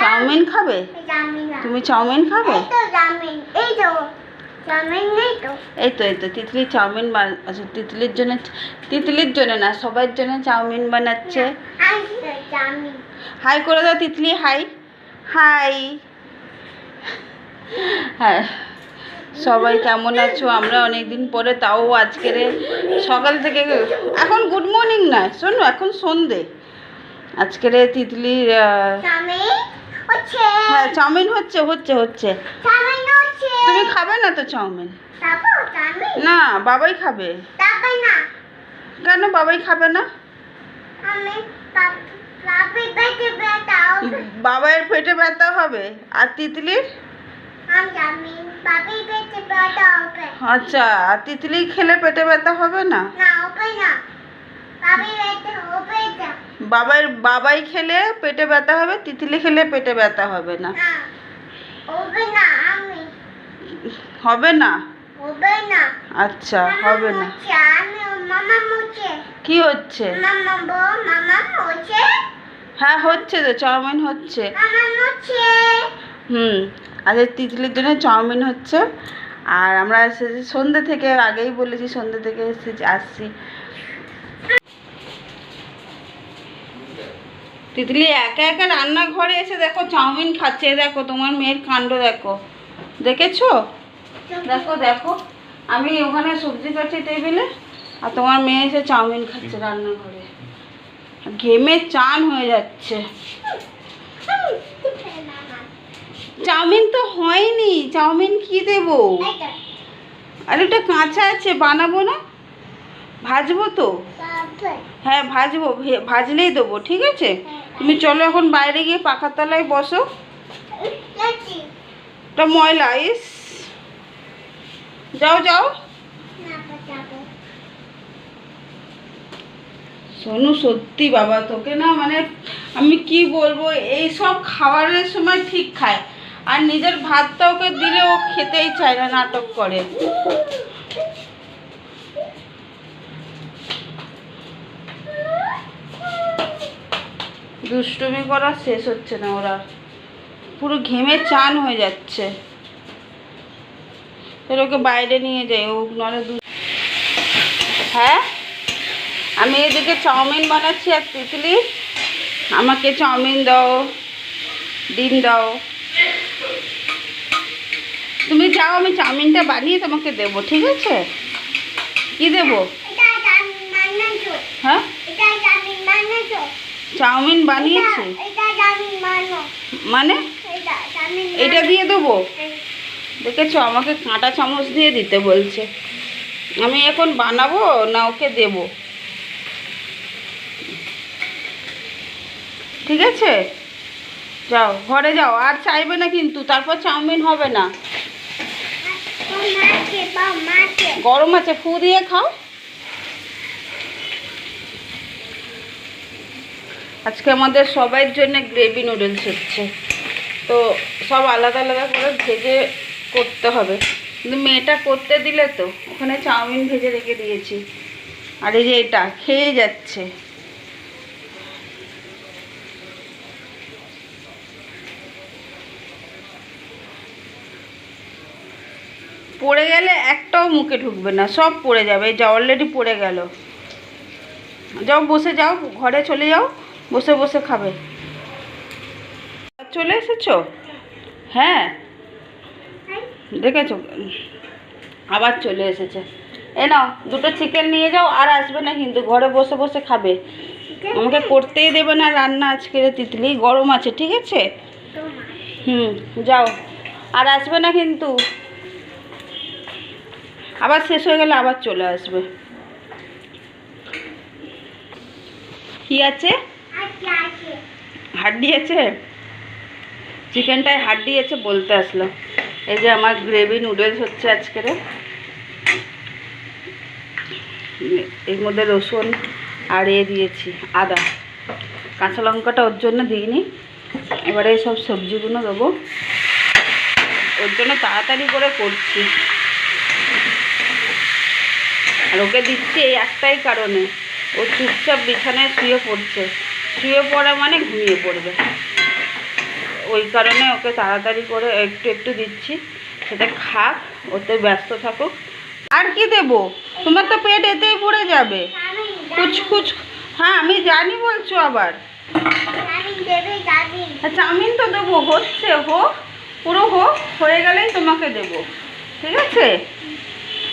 Chowmein খাবে? তুমি chowmein খাবে? এই তো এই তো তিতলি চাউমিন আচ্ছা তিতলির জন্য তিতলির জন্য না সবার জন্য চাউমিন বানাচ্ছে। হাই করে দাও তিতলি হাই হাই হ্যাঁ সবাই কেমন আছো? আমরা অনেক দিন পরে তাও আজকের সকাল থেকে এখন গুড মর্নিং না শোনো এখন সন্ধে। আজকের তিতলির আহ, চাউমিন হচ্ছে। হ্যাঁ চাউমিন হচ্ছে হচ্ছে হচ্ছে। তুমি খাবে না তো চাউমিন? না বাবাই খাবে। না। কেন বাবাই খাবে না? পাপি পেটে ব্যথা হবে। বাবাইয়ের পেটে ব্যথা হবে? আর তিতলির? আচ্ছা আর তিতলি খেলে পেটে ব্যথা হবে না? না হবে না। বাবার বাবাই খেলে পেটে ব্যথা হবে তিতলি খেলে পেটে ব্যথা হবে না। হবে না আমি। হবে না? হবে না। আচ্ছা হবে না। কি হচ্ছে? মামা বো মামা মুছে। হ্যাঁ হচ্ছে তো চাউমিন হচ্ছে। মামা মুছে। হুম আচ্ছা তিতলির জন্য চাউমিন হচ্ছে। আর আমরা এসেছি সন্ধ্যে থেকে আগেই বলেছি সন্ধ্যে থেকে এসেছি আসছি। তিতলি একা একা রান্নাঘরে এসে দেখো চাউমিন খাচ্ছে। দেখো তোমার মেয়ের কাণ্ড দেখো। দেখেছ? দেখো দেখো। আমি ওখানে সবজি কাটছি টেবিলে আর তোমার মেয়ে এসে চাউমিন খাচ্ছে রান্নাঘরে। ঘেমে চান হয়ে যাচ্ছে। চাউমিন তো হয়নি। চাউমিন কি দেবো? আর এটা কাঁচা আছে বানাবো না? ভাজবো তো? হ্যাঁ ভাজবো। ভাজলেই দেবো ঠিক আছে? তুমি চলো এখন বাইরে গিয়ে পাখার তলায় বসো। ওটা ময়লা ইস। যাও যাও। সোনু সত্যি বাবা তোকে না মানে আমি কি বলব এই সব খাবারের সময় ঠিক খায়। আর নিজের ভাতটা ওকে দিলে ও খেতেই চায় না নাটক করে। দুষ্টুমি করা শেষ হচ্ছে না ওরা। পুরো ঘেমে চান হয়ে যাচ্ছে। তাহলে ওকে বাইরে নিয়ে যাই ও নলে দু হ্যাঁ? আমি এদিকে চাউমিন বানাচ্ছি আর তিতলি। আমাকে চাউমিন দাও ডিম দাও। তুমি যাও আমি চাউমিনটা বানিয়ে তোমাকে দেবো ঠিক আছে? কি দেবো? হ্যাঁ? চাউমিন বানিয়েছি? মানে? এটা দিয়ে দেবো? দেখেছ আমাকে কাঁটা চামচ দিয়ে দিতে বলছে। আমি এখন বানাবো না ওকে দেব? ঠিক আছে? যাও ঘরে যাও। আর চাইবে না কিন্তু তারপর চাউমিন হবে না। গরম আছে ফু দিয়ে খাও। আজকে আমাদের সবার জন্য গ্রেভি নুডলস হচ্ছে। তো সব আলাদা আলাদা করে ভেজে করতে হবে। কিন্তু মেয়েটা করতে দিলে তো, ওখানে চাউমিন ভেজে রেখে দিয়েছি। আর এই যে এটা, খেয়ে যাচ্ছে। পড়ে গেলে একটাও মুখে ঢুকবে না, সব পড়ে যাবে, এই যা অলরেডি পড়ে গেল। যাও, বসে যাও, ঘরে চলে যাও। বসে বসে খাবে। চলে এসেছ? হ্যাঁ। দেখেছ? আবার চলে এসেছে। এ নাও, দুটো চিকেন নিয়ে যাও, আর আসবে না কিন্তু, ঘরে বসে বসে খাবে। আমাকে করতেই দেবে না রান্না আজকে তিতলি গরম আছে, ঠিক আছে? হুম, যাও। আর আসবে না কিন্তু। আবার শেষ হয়ে গেলে আবার চলে আসবে। কি আছে? হাড্ডি আছে? চিকেনটায় হাড্ডি আছে বলতে আসলো। এই যে আমার গ্রেভি নুডলস হচ্ছে আজকের এর মধ্যে রসুন আর এ দিয়েছি, আদা। কাঁচা লঙ্কাটা ওর জন্য দিইনি। এবারে সব সবজিগুলো দেবো। ওর জন্য তাড়াতাড়ি করে করছি। আর ওকে দিচ্ছি এই একটাই কারণে। ও চুপচাপ বিছানায় শুয়ে পড়ছে। শুয়ে পড়া মানে ঘুমিয়ে পড়বে। ওই কারণে ওকে তাড়াতাড়ি করে একটু একটু দিচ্ছি। সেটা খাক ওতে ব্যস্ত থাকুক। আর কি দেবো? তোমার তো পেট এতেই পড়ে যাবে। কুচ কুচ হ্যাঁ আমি জানি বলছো আবার। চাউমিন তো দেবো, হচ্ছে, হোক, পুরো হোক, হয়ে গেলেই তোমাকে দেবো। ঠিক আছে?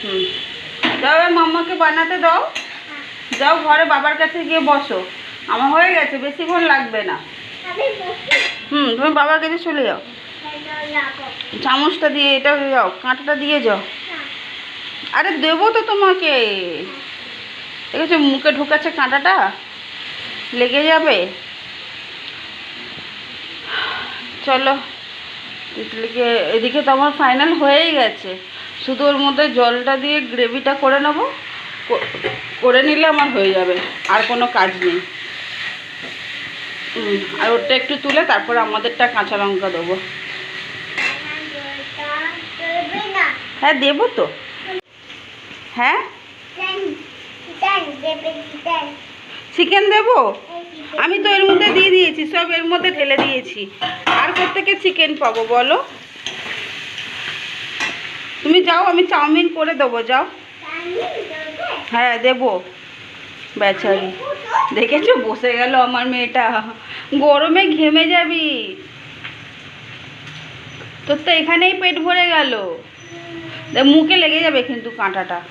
হুম। যাও মাম্মাকে বানাতে দাও। যাও ঘরে বাবার কাছে গিয়ে বসো। আমার হয়ে গেছে বেশিক্ষণ লাগবে না। হুম তুমি বাবার কাছে চলে যাও। চামচটা দিয়ে এটা যাও কাঁটাটা দিয়ে যাও। আরে দেবো তো তোমাকে। দেখেছ মুখে ঢুকাচ্ছে কাঁটাটা? লেগে যাবে? চলো ইডলিকে এদিকে তো আমার ফাইনাল হয়েই গেছে। শুধু ওর মধ্যে জলটা দিয়ে গ্রেভিটা করে নেব। করে নিলে আমার হয়ে যাবে। আর কোনো কাজ নেই। আর ওটা একটু তুলে তারপরে আমাদেরটা কাঁচা লঙ্কা দেবো। হ্যাঁ দেবো তো। হ্যাঁ? চিকেন দেবো? আমি তো এর মধ্যে দিয়ে দিয়েছি, সব এর মধ্যে ঢেলে দিয়েছি। আর কোথেকে চিকেন পাবো বলো? তুমি যাও, আমি চাউমিন করে দেবো, যাও। হ্যাঁ দেবো। বেচারি। দেখেছ? বসে গেল আমার মেয়েটা। গরমে ঘেমে যাবি। তোর তো এখানেই পেট ভরে গেল। মুখে লেগে যাবে কিন্তু কাঁটাটা।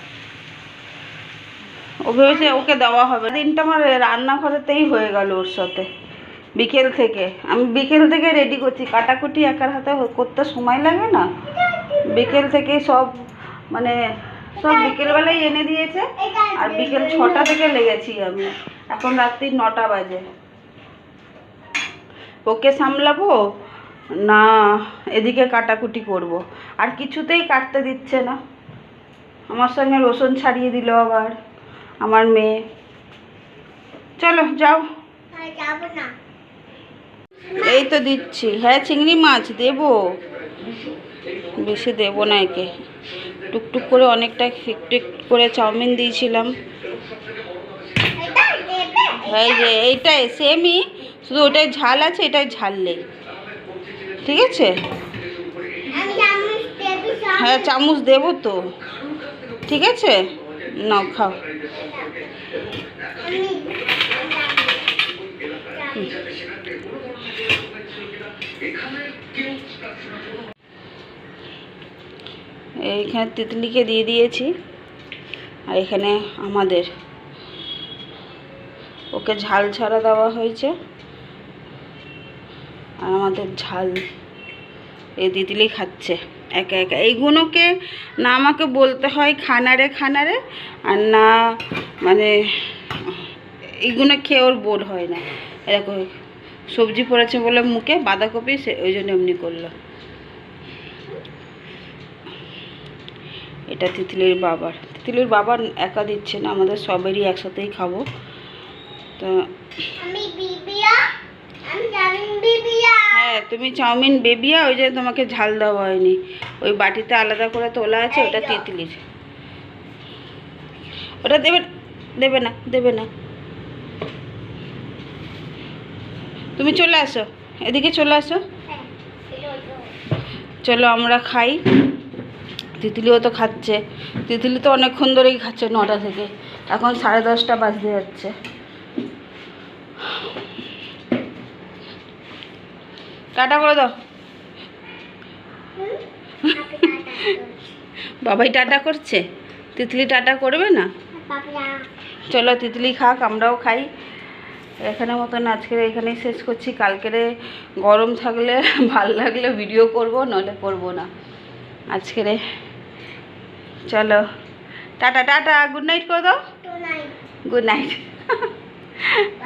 ও ভেবেছে ওকে দেওয়া হবে। দিনটা আমার রান্নাঘরেতেই হয়ে গেল ওর সাথে, বিকেল থেকে। আমি বিকেল থেকে রেডি করছি। কাটাকুটি একার হাতে করতে সময় লাগে না। বিকেল থেকে সব মানে সব বিকেলবেলায় এনে দিয়েছে। আর বিকেল ছটা থেকে লেগেছি আমি। এখন রাত্রি নটা বাজে। ওকে সামলাবো? না এদিকে কাটাকুটি করব। আর কিছুতেই কাটতে দিচ্ছে না। আমার সঙ্গে রসুন ছাড়িয়ে দিল আবার আমার মেয়ে। চলো যাও। এই তো দিচ্ছি। হ্যাঁ চিংড়ি মাছ দেবো। বেশি দেবো না একে। টুকটুক করে অনেকটা একটু করে চাউমিন দিয়েছিলাম। এই যে এইটাই সেমই শুধু ওটাই ঝাল আছে, এটাই ঝাল নেই। ঠিক আছে? হ্যাঁ চামচ দেবো তো। ঠিক আছে? নাও, খাও। এইখানে তিতলিকে দিয়ে দিয়েছি, আর এখানে আমাদের। ওকে ঝাল ছাড়া দেওয়া হয়েছে। আর আমাদের ঝাল। এ তিতলি খাচ্ছে, একা একা। এইগুলোকে না আমাকে বলতে হয় খানারে খানারে, আর না মানে এইগুলো খেয়ে ওর বোর হয় না। এরকম সবজি পড়েছে বলে মুখে, বাঁধাকপি সে ওই জন্য এমনি করল। এটা তিতলির বাবার। তিতলির বাবার একা দিচ্ছে না, আমাদের সবেরই একসাথেই খাব। তো আমি বিবিয়া, আমি জামিন বিবিয়া। হ্যাঁ তুমি চাউমিন বেবিয়া ওই যে তোমাকে ঝাল দেওয়া হয়নি। ওই বাটিতে আলাদা করে তোলা আছে ওটা তিতলির ওটা দেবে দেবে না দেবে না। তুমি চলে আসো এদিকে চলে আসো। চলো আমরা খাই। তিতলিও তো খাচ্ছে। তিতলি তো অনেকক্ষণ ধরেই খাচ্ছে নটা থেকে। এখন সাড়ে দশটা বাজতে যাচ্ছে। টাটা করে দাও। বাবাই টাটা করছে? তিতলি টাটা করবে না? চলো তিতলি খাক আমরাও খাই। এখানে মতন আজকের এখানেই শেষ করছি। কালকেরে গরম থাকলে ভালো লাগলে ভিডিও করব নলে করব না। আজকেরে চলো। টাটা টাটা গুড নাইট করে দাও। Good night